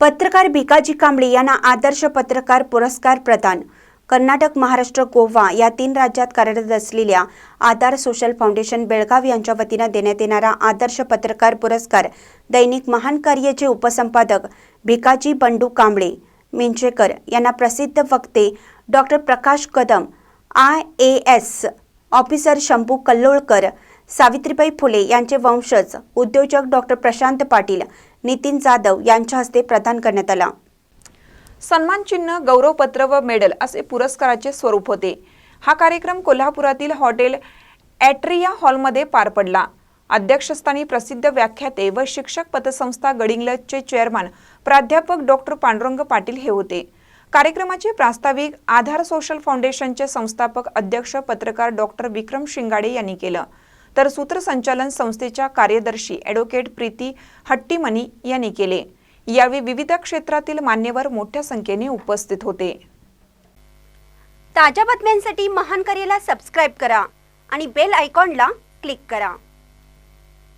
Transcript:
पत्रकार भिकाजी कांबळे यांना आदर्श पत्रकार पुरस्कार प्रदान. कर्नाटक महाराष्ट्र गोवा या तीन राज्यात कार्यरत असलेल्या आधार सोशल फाउंडेशन बेळगाव यांच्या वतीनं देण्यात येणारा आदर्श पत्रकार पुरस्कार दैनिक महान कार्यचे उपसंपादक भिकाजी बंडू कांबळे मिंचेकर यांना प्रसिद्ध वक्ते doctor Prakash Kadam I A S officer Shambhu Kallolkar Savitribai Phule यांचे वंशज उद्योजक डॉक्टर प्रशांत पाटील नितीन जाधव यांच्या हस्ते प्रदान करण्यात आला. सन्मान चिन्ह गौरवपत्र व मेडल असे पुरस्काराचे स्वरूप होते. हा कार्यक्रम कोल्हापुरातील हॉटेल ॲट्रिया हॉलमध्ये पार पडला. अध्यक्षस्थानी प्रसिद्ध व्याख्याते व शिक्षक पतसंस्था गडिंग्लजचे चेअरमन प्राध्यापक डॉक्टर पांडुरंग पाटील हे होते. कार्यक्रमाचे प्रास्ताविक आधार सोशल फाउंडेशनचे संस्थापक अध्यक्ष पत्रकार डॉक्टर विक्रम शिंगाडे यांनी केलं. तर सूत्रसंचालन संस्थेच्या कार्यदर्शी ॲडव्होकेट प्रीती हट्टीमनी यांनी केले. यावेळी विविध क्षेत्रातील मान्यवर मोठ्या संख्येने उपस्थित होते. ताज्या बातम्यांसाठी महान करेला सबस्क्राईब करा आणि बेल आयकॉनला क्लिक करा.